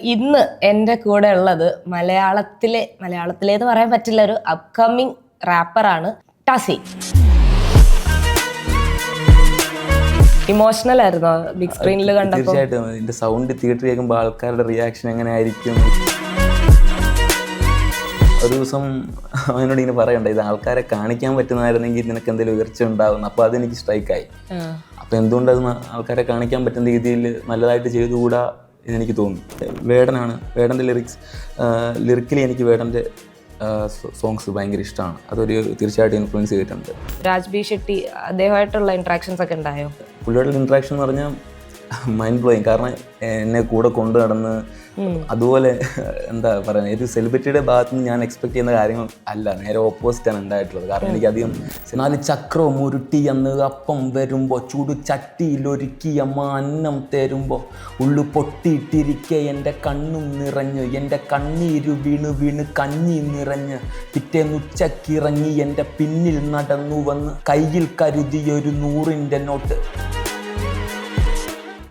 ഇന്ന് എന്റെ കൂടെ ഉള്ളത് മലയാളത്തിലെ മലയാളത്തിലേന്ന് പറയാൻ പറ്റില്ല ഒരു അപ്കമിങ് റാപ്പറാണ് ടസി. ഇമോഷണൽ ആയിരുന്നോ? ബിഗ് സ്ക്രീനിൽ കണ്ടപ്പോൾ തീർച്ചയായിട്ടും. ഇതിന്റെ സൗണ്ട് തിയേറ്റർ കേൾക്കുമ്പോൾ ആൾക്കാരുടെ റിയാക്ഷൻ എങ്ങനെ ആയിരിക്കും ഒരു ദിവസം അവനോട് ഇങ്ങനെ പറയണ്ട ഇത് ആൾക്കാരെ കാണിക്കാൻ പറ്റുന്നതായിരുന്നെങ്കിൽ നിനക്ക് എന്തെങ്കിലും ഉയർച്ച ഉണ്ടാവും അപ്പോൾ അതെനിക്ക് സ്ട്രൈക്കായി അപ്പോൾ എന്തുകൊണ്ട് അത് ആൾക്കാരെ കാണിക്കാൻ പറ്റുന്ന രീതിയിൽ നല്ലതായിട്ട് ചെയ്തുകൂടാ? എന്ന് എനിക്ക് തോന്നുന്നു. വേടനാണ് വേടന്റെ ലിറിക്സ് ലിറിക്കലി എനിക്ക് വേടന്റെ സോങ്സ് ഭയങ്കര ഇഷ്ടമാണ് അതൊരു തീർച്ചയായിട്ടും ഇൻഫ്ലുവൻസ് ചെയ്തിട്ടുണ്ട്. രാജ്ബി ഷെട്ടി അദ്ദേഹമായിട്ടുള്ള ഇൻട്രാക്ഷൻസ് ഒക്കെ ഉണ്ടായോ? പുള്ളിയുടെ ഇൻട്രാക്ഷൻ എന്ന് പറഞ്ഞാൽ മൈൻഡ് ബ്ലോയിങ് കാരണം എന്നെ കൂടെ കൊണ്ടു നടന്ന് അതുപോലെ എന്താ പറയുക ഒരു സെലിബ്രിറ്റിയുടെ ഭാഗത്ത് നിന്ന് ഞാൻ എക്സ്പെക്ട് ചെയ്യുന്ന കാര്യങ്ങൾ അല്ല. നേരെ ഓപ്പോസിറ്റ് ആണ് ഉണ്ടായിട്ടുള്ളത്. കാരണം എനിക്ക് അധികം നാല് ചക്രവും ഉരുട്ടി അന്ന് അപ്പം വരുമ്പോൾ ചൂട് ചട്ടിയിലൊരുക്കി അമ്മ അന്നം തരുമ്പോൾ ഉള്ളു പൊട്ടിയിട്ടിരിക്കെ എന്റെ കണ്ണും നിറഞ്ഞു എന്റെ കണ്ണീര് വീണ് വീണ് കഞ്ഞി നിറഞ്ഞ് പിറ്റേന്ന് ഉച്ചക്കിറങ്ങി എന്റെ പിന്നിൽ നടന്നു വന്ന് കയ്യിൽ കരുതിയൊരു നൂറിന്റെ നോട്ട്.